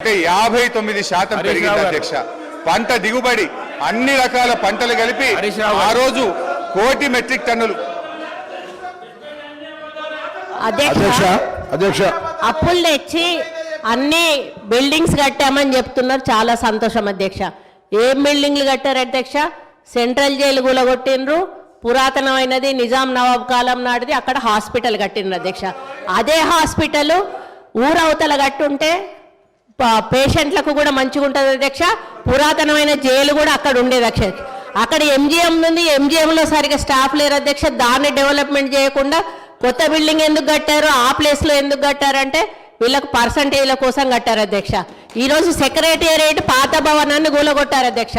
అంటే యాభై తొమ్మిది శాతం పెరిగింది. అధ్యక్ష. పంట దిగుబడి అన్ని రకాల పంటలు కలిపి. ఆ రోజు కోటి మెట్రిక్ టన్నులు. అధ్యక్ష అధ్యక్ష అధ్యక్ష. అప్పులు తెచ్చి అన్ని బిల్డింగ్స్ కట్టామని చెప్తున్నారు. చాలా సంతోషం అధ్యక్ష. ఏం బిల్డింగ్లు కట్టారు అధ్యక్ష? సెంట్రల్ జైలు కూలగొట్టిండ్రు పురాతనమైనది నిజాం నవాబ్ కాలం నాటిది. అక్కడ హాస్పిటల్ కట్టిండ్రు అధ్యక్ష. అదే హాస్పిటల్ ఊరవతల కట్టుంటే పేషెంట్లకు కూడా మంచిగా ఉంటుంది అధ్యక్ష. పురాతనమైన జైలు కూడా అక్కడ ఉండేది అధ్యక్ష అక్కడ ఎంజిఎం ఉంది. ఎంజిఎంలో సరిగా స్టాఫ్ లేరు అధ్యక్ష. దాన్ని డెవలప్మెంట్ చేయకుండా కొత్త బిల్డింగ్ ఎందుకు కట్టారు? ఆ ప్లేస్లో ఎందుకు కట్టారంటే వీళ్ళకు పర్సంటేజ్ల కోసం కట్టారు అధ్యక్ష. ఈరోజు సెక్రటేరియట్ పాత భవనాన్ని కూలగొట్టారు అధ్యక్ష.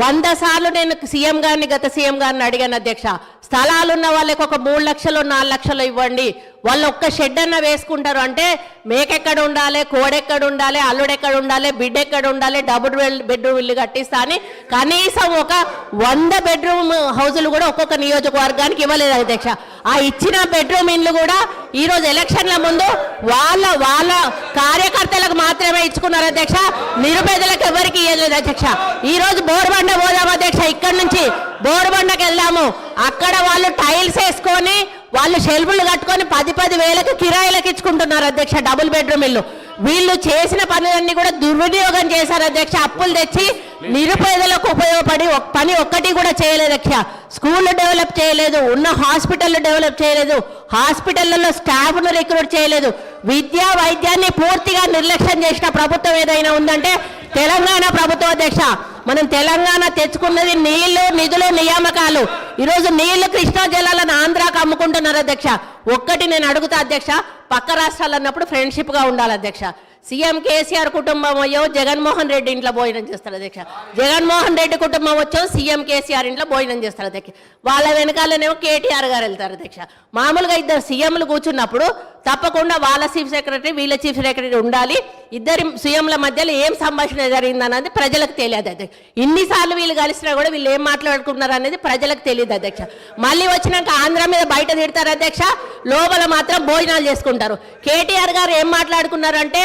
వంద సార్లు నేను సీఎం గారిని గత సీఎం గారిని అడిగాను అధ్యక్ష. స్థలాలు ఉన్న వాళ్ళకి ఒక మూడు లక్షలు నాలుగు లక్షలు ఇవ్వండి. వాళ్ళు ఒక్క షెడ్ అన్న వేసుకుంటారు. అంటే మేకెక్కడ ఉండాలి కోడెక్కడ ఉండాలి అల్లుడెక్కడ ఉండాలి బిడ్డ ఎక్కడ ఉండాలి డబుల్ బెడ్రూమ్ ఇల్లు కట్టిస్తా అని కనీసం ఒక వంద బెడ్రూమ్ హౌజులు కూడా ఒక్కొక్క నియోజకవర్గానికి ఇవ్వలేదు అధ్యక్ష. ఆ ఇచ్చిన బెడ్రూమ్ ఇల్లు కూడా ఈరోజు ఎలక్షన్ల ముందు వాళ్ళ వాళ్ళ కార్యకర్తలకు మాత్రమే ఇచ్చుకున్నారు అధ్యక్ష. నిరుపేదలకు ఎవరికి ఇవ్వలేదు అధ్యక్ష. ఈరోజు బోర్బండ పోదాం అధ్యక్ష. ఇక్కడ నుంచి బోరుబండకి వెళ్ళాము అక్కడ వాళ్ళు టైల్స్ వేసుకొని వాళ్ళు షెల్ఫులు కట్టుకొని పది పది వేలకు కిరాయిలకు ఇచ్చుకుంటున్నారు అధ్యక్ష డబుల్ బెడ్రూమ్ ఇల్లు. వీళ్ళు చేసిన పనులన్నీ కూడా దుర్వినియోగం చేశారు అధ్యక్ష అప్పులు తెచ్చి నిరుపేదలకు ఉపయోగపడి పని ఒక్కటి కూడా చేయలేదు అధ్యక్ష. స్కూల్ డెవలప్ చేయలేదు ఉన్న హాస్పిటల్ డెవలప్ చేయలేదు హాస్పిటళ్ళలో స్టాఫ్ను రిక్రూట్ చేయలేదు. విద్యా వైద్యాన్ని పూర్తిగా నిర్లక్ష్యం చేసిన ప్రభుత్వం ఏదైనా ఉందంటే తెలంగాణ ప్రభుత్వ అధ్యక్ష. మనం తెలంగాణ తెచ్చుకున్నది నీళ్ళు నిధులు నియామకాలు. ఈరోజు నీళ్ళు కృష్ణా జలాలను ఆంధ్రాకు అమ్ముకుంటున్నారు అధ్యక్ష. ఒక్కటి నేను అడుగుతా అధ్యక్ష పక్క రాష్ట్రాలు అన్నప్పుడు ఫ్రెండ్షిప్గా ఉండాలి అధ్యక్ష. సీఎం కేసీఆర్ కుటుంబం అయ్యో జగన్మోహన్ రెడ్డి ఇంట్లో భోజనం చేస్తారు అధ్యక్ష. జగన్మోహన్ రెడ్డి కుటుంబం వచ్చో సీఎం కేసీఆర్ ఇంట్లో భోజనం చేస్తారు అధ్యక్ష. వాళ్ళ వెనకాలనేమో కేటీఆర్ గారు వెళ్తారు అధ్యక్ష. మామూలుగా ఇద్దరు సీఎంలు కూర్చున్నప్పుడు తప్పకుండా వాళ్ళ చీఫ్ సెక్రటరీ వీళ్ళ చీఫ్ సెక్రటరీ ఉండాలి. ఇద్దరి సీఎంల మధ్యలో ఏం సంభాషణ జరిగిందన్నది ప్రజలకు తెలియదు అధ్యక్ష. ఇన్నిసార్లు వీళ్ళు కలిసినా కూడా వీళ్ళు ఏం మాట్లాడుకున్నారు అనేది ప్రజలకు తెలియదు అధ్యక్ష. మళ్ళీ వచ్చినాక ఆంధ్ర మీద బయట తిడతారు అధ్యక్ష. లోపల మాత్రం భోజనాలు చేసుకుంటారు. కేటీఆర్ గారు ఏం మాట్లాడుకున్నారంటే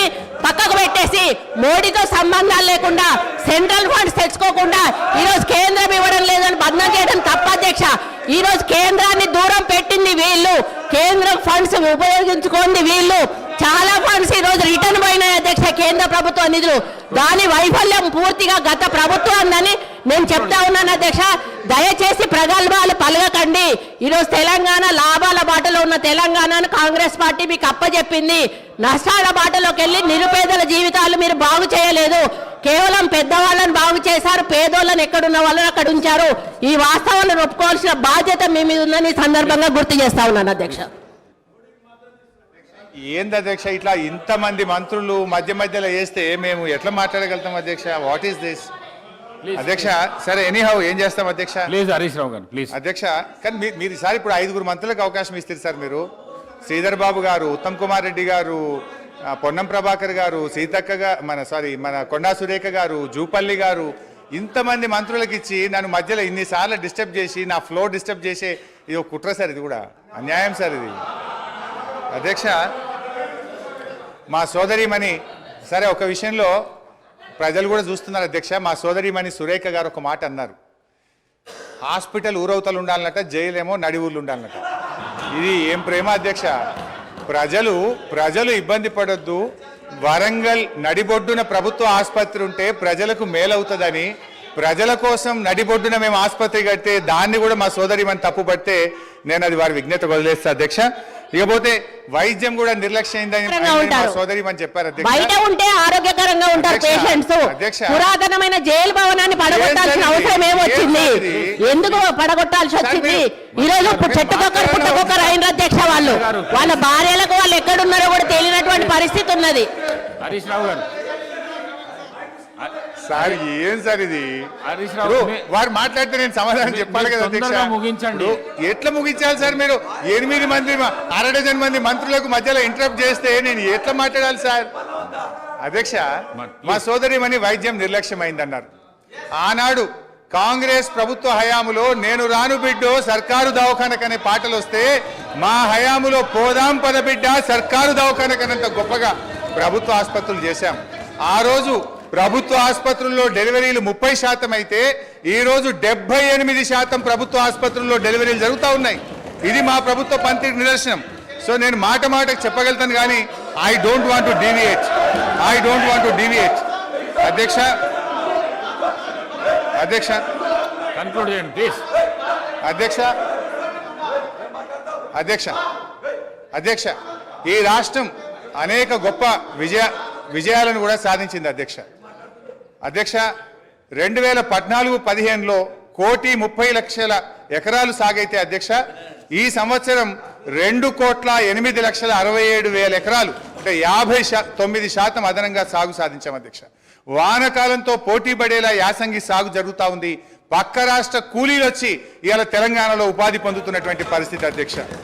మోడీతో సంబంధాలు లేకుండా సెంట్రల్ ఫండ్స్ తెచ్చుకోకుండా ఈ రోజు కేంద్రం ఇవ్వడం లేదని బంధం చేయడం తప్ప అధ్యక్ష. ఈ రోజు కేంద్రాన్ని దూరం పెట్టింది వీళ్ళు. కేంద్రం ఫండ్స్ ఉపయోగించుకోండి వీళ్ళు. చాలా ఫండ్స్ ఈ రోజు రిటర్న్ పోయినాయి అధ్యక్ష కేంద్ర ప్రభుత్వ నిధులు. దాని వైఫల్యం పూర్తిగా గత ప్రభుత్వాన్ని నేను చెప్తా ఉన్నాను అధ్యక్ష. దయచేసి ప్రగల్భాలు పలగకండి ఈరోజు తెలంగాణ లాభాల బాటలో ఉన్న తెలంగాణను కాంగ్రెస్ పార్టీ మీకు అప్పచెప్పింది నష్టాల బాటలోకి వెళ్ళి నిరుపేదల జీవితాలు మీరు బాగు చేయలేదు. కేవలం పెద్దవాళ్ళని బాగు చేశారు పేదోళ్ళని ఎక్కడున్న వాళ్ళని అక్కడ ఉంచారు. ఈ వాస్తవాలను ఒప్పుకోవాల్సిన బాధ్యత మీ మీద ఉందని సందర్భంగా గుర్తు చేస్తా ఉన్నాను అధ్యక్ష. ఏంది అధ్యక్ష ఇట్లా ఇంతమంది మంత్రులు మధ్య మధ్యలో వేస్తే మేము ఎట్లా మాట్లాడగలుగుతాం అధ్యక్ష? వాట్ ఈస్ దిస్ అధ్యక్ష సరే ఎనీహౌ ఏం చేస్తాం అధ్యక్ష? ప్లీజ్ హరీష్ రావు గారు ప్లీజ్ అధ్యక్ష కానీ మీరు ఈసారి ఇప్పుడు ఐదుగురు మంత్రులకు అవకాశం ఇస్తారు సార్ మీరు. శ్రీధర్ బాబు గారు ఉత్తమ్ కుమార్ రెడ్డి గారు పొన్నం ప్రభాకర్ గారు సీతక్క మన సారీ మన కొండా సురేఖ గారు జూపల్లి గారు ఇంతమంది మంత్రులకు ఇచ్చి నన్ను మధ్యలో ఇన్నిసార్లు డిస్టర్బ్ చేసి నా ఫ్లో డిస్టర్బ్ చేసే ఇది ఒక కుట్ర సార్ ఇది కూడా. అన్యాయం సార్ ఇది. అధ్యక్ష మా సోదరిమణి సరే ఒక విషయంలో ప్రజలు కూడా చూస్తున్నారు అధ్యక్ష. మా సోదరిమణి సురేఖ గారు ఒక మాట అన్నారు. హాస్పిటల్ ఊరవతలు ఉండాలన్నట జైలేమో నడి ఊర్లు ఉండాలన్నట. ఇది ఏం ప్రేమ అధ్యక్ష? ప్రజలు ప్రజలు ఇబ్బంది పడొద్దు. వరంగల్ నడిబొడ్డున ప్రభుత్వ ఆసుపత్రి ఉంటే ప్రజలకు మేలవుతుందని ప్రజల కోసం నడిబొడ్డున మేము ఆసుపత్రి కడితే దాన్ని కూడా మా సోదరి మన తప్పుపడితే నేను అది వారి విజ్ఞత వదిలేస్తా అధ్యక్ష ఇకపోతే వైద్యం కూడా నిర్లక్ష్యం అయిందని దూరంగా మా ఉంటారు. సోదరి అని చెప్పారు బయట అధ్యక్ష ఉంటే ఆరోగ్యకరంగా ఉంటారు పేషెంట్స్. పురాతనమైన జైలు భవనాన్ని పడగొట్టాల్సిన? అవసరం ఏమొచ్చింది? ఎందుకు పడగొట్టాల్సి వచ్చింది ఈ రోజు మాట్లాడాలి. పుట్టకొకరు అయిన అధ్యక్ష వాళ్ళు వాళ్ళ భార్యలకు వాళ్ళు ఎక్కడున్నారో కూడా తెలియనటువంటి పరిస్థితి ఉన్నది హరీష్ రావు గారు సార్ ఏం సార్ ఇది? హరీష్ రావు వారు మాట్లాడితే నేను సమాధానం చెప్పాలి కదా అధ్యక్ష. ముగించండి. ఎట్లా ముగించాలి సార్ మీరు? ఎనిమిది మంది అర డజన్ మంది మంత్రులకు మధ్యలో ఇంటరప్ట్ చేస్తే నేను ఎట్లా మాట్లాడాలి సార్? అధ్యక్ష మా సోదరిమణి వైద్యం నిర్లక్ష్యమైందన్నారు. ఆనాడు కాంగ్రెస్ ప్రభుత్వ హయాములో నేను రాను బిడ్డో సర్కారు దవాఖానకనే పాటలు వస్తే మా హయాములో పోదాం పద బిడ్డ సర్కారు దవాఖానకనంత గొప్పగా ప్రభుత్వ ఆసుపత్రులు చేశాం. ఆ రోజు ప్రభుత్వ ఆసుపత్రుల్లో డెలివరీలు ముప్పై శాతం అయితే ఈ రోజు డెబ్బై ఎనిమిది శాతం ప్రభుత్వ ఆసుపత్రుల్లో డెలివరీలు జరుగుతూ ఉన్నాయి. ఇది మా ప్రభుత్వ పంతికి నిదర్శనం. సో నేను మాట మాటకు చెప్పగలుగుతాను కానీ I don't want to deviate I don't want to deviate అధ్యక్ష. అధ్యక్ష. కన్క్లూడ్ చేయండి ప్లీజ్ అధ్యక్ష. అధ్యక్ష. అధ్యక్ష. ఈ రాష్ట్రం అనేక గొప్ప విజయ విజయాలను కూడా సాధించింది అధ్యక్ష. అధ్యక్ష రెండు వేల పద్నాలుగు పదిహేనులో కోటి ముప్పై లక్షల ఎకరాలు సాగైతే అధ్యక్ష ఈ సంవత్సరం రెండు కోట్ల ఎనిమిది లక్షల అరవై ఏడు వేల ఎకరాలు అంటే యాభై శా తొమ్మిది శాతం అదనంగా సాగు సాధించాం అధ్యక్ష. వానకాలంతో పోటీ పడేలా యాసంగి సాగు జరుగుతూ ఉంది. పక్క రాష్ట్ర కూలీలు వచ్చి ఇవాళ తెలంగాణలో ఉపాధి పొందుతున్నటువంటి పరిస్థితి అధ్యక్ష.